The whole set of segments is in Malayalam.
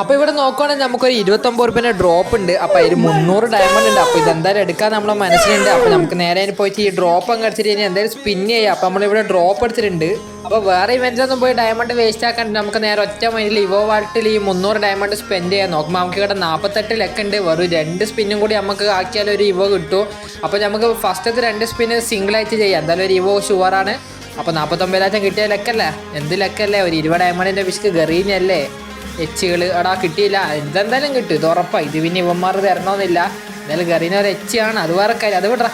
അപ്പോൾ ഇവിടെ നോക്കുവാണെങ്കിൽ നമുക്കൊരു ഇരുപത്തൊമ്പത് റുപ്യന്റെ ഡ്രോപ്പ് ഉണ്ട്. അപ്പോൾ അതിൽ മുന്നൂറ് ഡയമണ്ട് ഉണ്ട്. അപ്പോൾ ഇതെന്തായാലും എടുക്കാൻ നമ്മളെ മനസ്സിലുണ്ട്. അപ്പോൾ നമുക്ക് നേരെ പോയിട്ട് ഈ ഡ്രോപ്പ് അങ്ങ് അടിച്ചിട്ട് ഇനി എന്തായാലും സ്പിൻ ചെയ്യാം. അപ്പോൾ നമ്മളിവിടെ ഡ്രോപ്പ് എടുത്തിട്ടുണ്ട്. അപ്പോൾ വേറെ ഇവന്റൊന്നും പോയി ഡയമണ്ട് വേസ്റ്റ് ആക്കാണ്ട് നമുക്ക് നേരെ ഒറ്റ മൈൻഡിൽ ഇവോ വാട്ടിൽ ഈ മുന്നൂറ് ഡയമണ്ട് സ്പെൻഡ് ചെയ്യാൻ നോക്കുമ്പോൾ നമുക്ക് ഇവിടെ നാൽപ്പത്തെട്ട് ലെക്ക് ഉണ്ട്. വെറും രണ്ട് സ്പിന്നും കൂടി നമുക്ക് ആക്കിയാൽ ഒരു ഇവോ കിട്ടും. അപ്പോൾ നമുക്ക് ഫസ്റ്റത്തെ രണ്ട് സ്പിന്ന് സിംഗിളായിട്ട് ചെയ്യാം. എന്തായാലും ഒരു ഇവോ ഷുവറാണ് അപ്പോൾ നാൽപ്പത്തൊമ്പതിനായിരം കിട്ടിയ ലക്കല്ലേ? എന്ത് ലക്കല്ലേ? ഒരു ഇരുപത് ഡയമണ്ടിന്റെ പിശുക്ക്. ഗറീനല്ലേ? എച്ചുകൾ എടാ കിട്ടിയില്ല. ഇതെന്തായാലും കിട്ടും. ഇത് ഉറപ്പാണ് ഇത് പിന്നെ ഇവന്മാർ തരണമെന്നില്ല എന്തായാലും കറിയുന്ന ഒരു എച്ചിയാണ്. അത് വേറെ കാര്യം. അത് വിടാ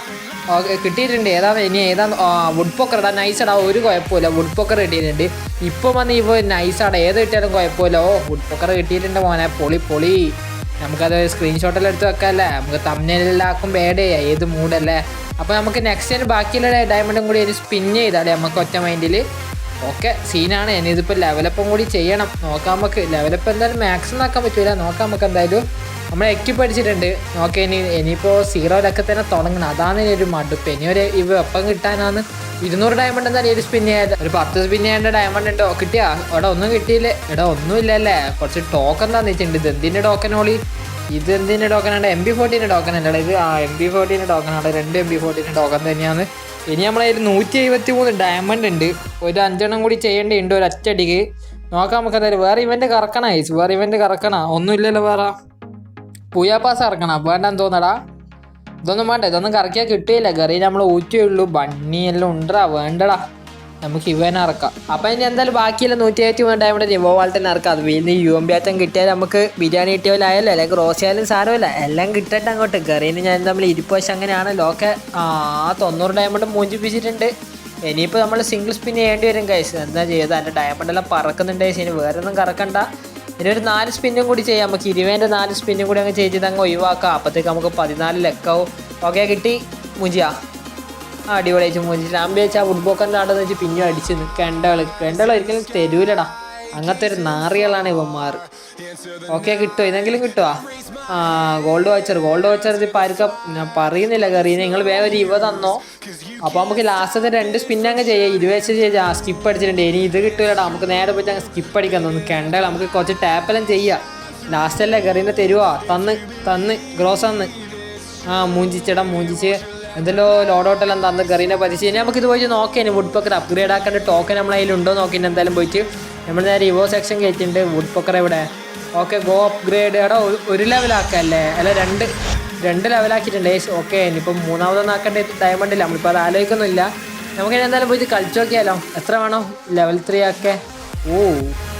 ഓക്കെ കിട്ടിയിട്ടുണ്ട്. ഏതാണ് ഇനി ഏതാണ് ആ വുഡ് പോക്കർ ഇടാ നൈസ് ഇടാ ഒരു കുഴപ്പമില്ല. വുഡ് പോക്കർ കിട്ടിയിട്ടുണ്ട്. ഇപ്പം വന്ന് ഇപ്പോൾ നൈസ് ആടാ. ഏത് കിട്ടിയാലും കുഴപ്പമില്ല. ഓ വുഡ് പോക്കർ കിട്ടിയിട്ടുണ്ട് മോനെ. പൊളി പൊളി. നമുക്കത് സ്ക്രീൻഷോട്ടെല്ലാം എടുത്ത് വെക്കാമല്ലേ നമുക്ക് തമ്മിലാക്കും ആഡ് ഏത് മൂഡല്ലേ അപ്പോൾ നമുക്ക് നെക്സ്റ്റ് ബാക്കിയുള്ള ഡയമണ്ടും കൂടി ഒരു സ്പിൻ ചെയ്താലേ നമുക്ക് ഒറ്റ മൈൻഡിൽ ഓക്കെ സീനാണ് ഇനി ഇതിപ്പോൾ ലെവലപ്പം കൂടി ചെയ്യണം. നോക്കാം നമുക്ക്. ലെവലപ്പ് എന്തായാലും മാക്സിമം ആക്കാൻ പറ്റൂല. നോക്കാം നമുക്ക് എന്തായാലും. നമ്മൾ എക്യുപ്പ് അടിച്ചിട്ടുണ്ട്. നോക്കാം ഇനി ഇനിയിപ്പോൾ സീറോയിലൊക്കെ തന്നെ തുടങ്ങണം. അതാണ് ഇനി ഒരു മടുപ്പ്. ഇനി ഒരു ഇവ എപ്പം കിട്ടാനാണ് ഇരുന്നൂറ് ഡയമണ്ട് എന്തായാലും ഒരു സ്പിൻ ചെയ്യാതെ. ഒരു പത്ത് സ്പിൻ ചെയ്യേണ്ട ഡയമണ്ട് ഉണ്ടോ? കിട്ടിയാ? എടാ ഒന്നും കിട്ടിയില്ലേ. എടാ ഒന്നും ഇല്ലല്ലേ കുറച്ച് ടോക്കൺ തന്നിട്ടുണ്ട്. ഇത് എന്തിന്റെ ടോക്കനോളി ഇത് എന്തിന്റെ ടോക്കനാണ് എം ബി ഫോർട്ടീന്റെ ടോക്കൺ അല്ലേ? ഇത് ആ എം ബി ഫോർട്ടീന്റെ ടോക്കനാണ് രണ്ട് എം ബി ഫോർട്ടീന്റെ ടോക്കൺ തന്നെയാണ്. ഇനി നമ്മളതിൽ നൂറ്റി എഴുപത്തി മൂന്ന് ഡയമണ്ട് ഉണ്ട്. ഒരു അഞ്ചെണ്ണം കൂടി ചെയ്യേണ്ടതുണ്ട് ഒരു അറ്റടിക്ക് നോക്കാം നമുക്ക് എന്തായാലും. വേറെ ഇവന്റ് കറക്കണ ഐസ് വേറെ ഇവന്റ് കറക്കണ? ഒന്നുമില്ലല്ലോ വേറെ. പൂയാ പാസ് ഇറക്കണ വേണ്ടെന്ന് തോന്നടാ. ഇതൊന്നും വേണ്ട. ഇതൊന്നും കറക്കിയാൽ കിട്ടിയില്ല. കറി നമ്മൾ ഊറ്റേ ഉള്ളൂ. ബണ്ണിയെല്ലാം ഉണ്ടടാ. വേണ്ടടാ. നമുക്ക് ഇവനെ ഇറക്കാം. അപ്പം ഇനി എന്തായാലും ബാക്കിയുള്ള നൂറ്റി എഴുപത്തി മൂന്ന് ഡയമണ്ട് റിവോ വാൾട്ടിനെ ഇറക്കാം അത് വീണ്ടും യു എം ബി ആറ്റം കിട്ടിയാൽ നമുക്ക് ബിരിയാണി കിട്ടിയാലും ആയാലും? അല്ലെങ്കിൽ റോസ് ആയാലും സാരമില്ല എല്ലാം കിട്ടട്ടെ അങ്ങോട്ട്. കറീന് ഞാൻ നമ്മൾ ഇരിപ്പ് വശം അങ്ങനെയാണല്ലോ ഒക്കെ ആ തൊണ്ണൂറ് ഡയമണ്ട് മൂഞ്ചിപ്പിച്ചിട്ടുണ്ട്. ഇനിയിപ്പോൾ നമ്മൾ സിംഗിൾ സ്പിൻ ചെയ്യേണ്ടി വരും കൈസ് എന്താ ചെയ്തത്? എന്റെ ഡയമണ്ട് എല്ലാം പറക്കുന്നുണ്ട് ഇനി വേറെ ഒന്നും കറക്കണ്ട. ഇനി ഒരു നാല് സ്പിന്നും കൂടി ചെയ്യാം. നമുക്ക് ഇരുപതിന്റെ നാല് സ്പിന്നും കൂടി അങ്ങ് ചെയ്ത് അങ്ങ് ഒഴിവാക്കാം. അപ്പോഴത്തേക്ക് നമുക്ക് പതിനാല് ലക്കാവും. ഓക്കെ കിട്ടി. മുജിയാ ആ മോചിച്ചിട്ട് അയച്ചു ആ ഫുട്ബോക്കറിന്റെ ആടെന്ന് വെച്ച് പിന്നെ അടിച്ച് കണ്ടകൾ കണ്ടകൾ ഒരിക്കലും തരൂലടാ. അങ്ങനത്തെ ഒരു നാറികളാണ് ഇവന്മാർ. ഓക്കെ കിട്ടുമോ ഇതെങ്കിലും കിട്ടുമോ ആ ഗോൾഡ് വാച്ചർ ഗോൾഡ് വാച്ചർ ഇതിപ്പോൾ ആർക്കും ഞാൻ പറയുന്നില്ല കറി. നിങ്ങൾ വേറെ ഒരു ഇവ തന്നോ? അപ്പോൾ നമുക്ക് ലാസ്റ്റത്തെ രണ്ട് സ്പിൻ അങ്ങ് ചെയ്യാം. ഇരുപത് വെച്ച് ചെയ്യാം. സ്കിപ്പ് അടിച്ചിട്ടുണ്ട്. ഇനി ഇത് കിട്ടൂലടാ. നമുക്ക് നേരെ പോയിട്ട് അങ്ങ് സ്കിപ്പ് അടിക്കാൻ തോന്നുന്നു കണ്ടകൾ നമുക്ക് കുറച്ച് ടാപ്പെല്ലാം ചെയ്യാം. ലാസ്റ്റ് അല്ലേ? കറീനെ തരുവാ? തന്ന് തന്ന് ഗ്രോസ് തന്ന്. ആ മൂഞ്ചിച്ചടാ മൂഞ്ചിച്ച്. എന്തെല്ലോ എന്താ അന്ന് കറീനെ പതിച്ച് ഇനി നമുക്ക് ഇത് പോയിട്ട് നോക്കിയാൽ വുഡ് പക്കർ അപ്ഗ്രേഡ് ആക്കേണ്ട ടോക്കൺ നമ്മളെ ഉണ്ടോ നോക്കി എന്തായാലും പോയിട്ട്. നമ്മൾ നേരെ ഇവോ സെക്ഷൻ കയറ്റിയിട്ടുണ്ട് വുഡ് പക്കർ ഇവിടെ ഓക്കെ ഗോ അപ്ഗ്രേഡ് എടാ ഒരു- ലെവലാക്കല്ലേ അല്ല രണ്ട് രണ്ട് ലെവലാക്കിയിട്ടുണ്ട് ഓക്കെ ഇനിയിപ്പം മൂന്നാമതൊന്നും ആക്കേണ്ട ഡയമണ്ട് ഇല്ല. നമ്മളിപ്പോൾ അത് ആലോചിക്കുന്നില്ല നമുക്ക് ഇനി എന്തായാലും പോയിട്ട് കളിച്ചു നോക്കിയാലോ. എത്ര വേണം? ലെവൽ ത്രീ ഒക്കെ ഓ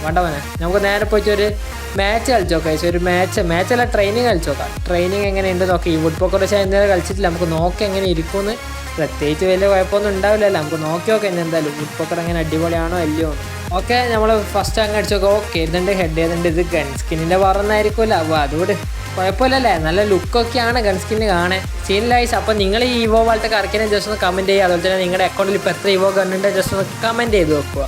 വേണ്ട മോനെ. നമുക്ക് നേരെ പോയിട്ട് ഒരു മാച്ച് കളിച്ചു നോക്കാം ഒരു മാച്ച് മാച്ച് അല്ല ട്രെയിനിങ് കളിച്ചു നോക്കാം. ട്രെയിനിങ് എങ്ങനെയുണ്ട് നോക്കാം. ഈ വുഡ് പോക്കർ പക്ഷേ കളിച്ചിട്ടില്ല. നമുക്ക് നോക്കി എങ്ങനെ ഇരിക്കുമെന്ന് പ്രത്യേകിച്ച് വലിയ കുഴപ്പമൊന്നും ഉണ്ടാവില്ലല്ലോ. നമുക്ക് നോക്കി നോക്കാം ഇനി എന്തായാലും വുഡ് പോക്കർ എങ്ങനെ അടിപൊളിയാണോ അല്ലയോ ഓക്കെ നമ്മൾ ഫസ്റ്റ് അങ്ങ് അടിച്ചു നോക്കാം. ഓക്കെ ഇതുണ്ട് ഹെഡ് ചെയ്തിട്ടുണ്ട് ഇത് ഗൺ സ്കിന്നിന്റെ പറഞ്ഞായിരിക്കുമല്ലോ അപ്പോൾ അതുകൊണ്ട് കുഴപ്പമില്ലല്ലേ? നല്ല ലുക്കൊക്കെയാണ് ഗൺ സ്കിന്ന് കാണാൻ. സീനിലായിസ് അപ്പോൾ നിങ്ങൾ ഈ ഇവോ പോലത്തെ കറക്കിനെ ജസ്റ്റ് ഒന്ന് കമന്റ് ചെയ്യുക. അതുപോലെ തന്നെ നിങ്ങളുടെ അക്കൗണ്ടിൽ ഇപ്പോൾ എത്ര ഇവോ ഗണ്ണുണ്ട് ജസ്റ്റ് ഒന്ന് കമന്റ് ചെയ്ത് വെക്കുക.